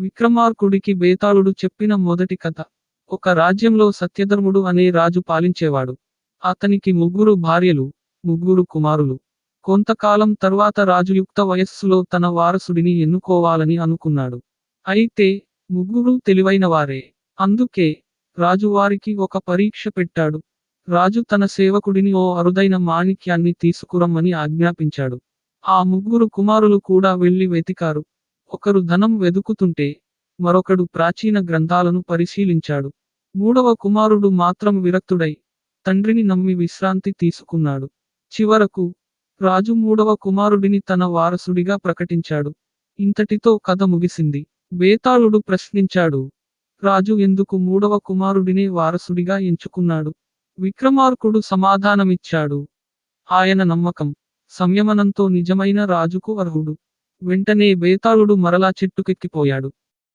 విక్రమార్కుడికి బేతాళుడు చెప్పిన మొదటి కథ. ఒక రాజ్యంలో సత్యధర్ముడు అనే రాజు పాలించేవాడు. అతనికి ముగ్గురు భార్యలు ముగ్గురు కుమారులు. కొంతకాలం తర్వాత రాజు యుక్త వయస్సులో తన వారసుడిని ఎన్నుకోవాలని అనుకున్నాడు. అయితే ముగ్గురు తెలివైనవారే. అందుకే రాజు వారికి ఒక పరీక్ష పెట్టాడు. రాజు తన సేవకుడిని ఓ అరుదైన మాణిక్యాన్ని తీసుకురమ్మని ఆజ్ఞాపించాడు. ఆ ముగ్గురు కుమారులు కూడా వెళ్ళి వెతికారు. ఒకరు ధనం వెదుకుతుంటే మరొకడు ప్రాచీన గ్రంథాలను పరిశీలించాడు. మూడవ కుమారుడు మాత్రం విరక్తుడై తండ్రిని నమ్మి విశ్రాంతి తీసుకున్నాడు. చివరకు రాజు మూడవ కుమారుడిని తన వారసుడిగా ప్రకటించాడు. ఇంతటితో కథ ముగిసింది. బేతాళుడు ప్రశ్నించాడు రాజు ఎందుకు మూడవ కుమారుడినే వారసుడిగా ఎంచుకున్నాడు? విక్రమార్కుడు సమాధానమిచ్చాడు. ఆయన నమ్మకం సంయమనంతో నిజమైన రాజుకు అర్హుడు. వెంటనే బేతాళుడు మరలా చెట్టుకెక్కిపోయాడు.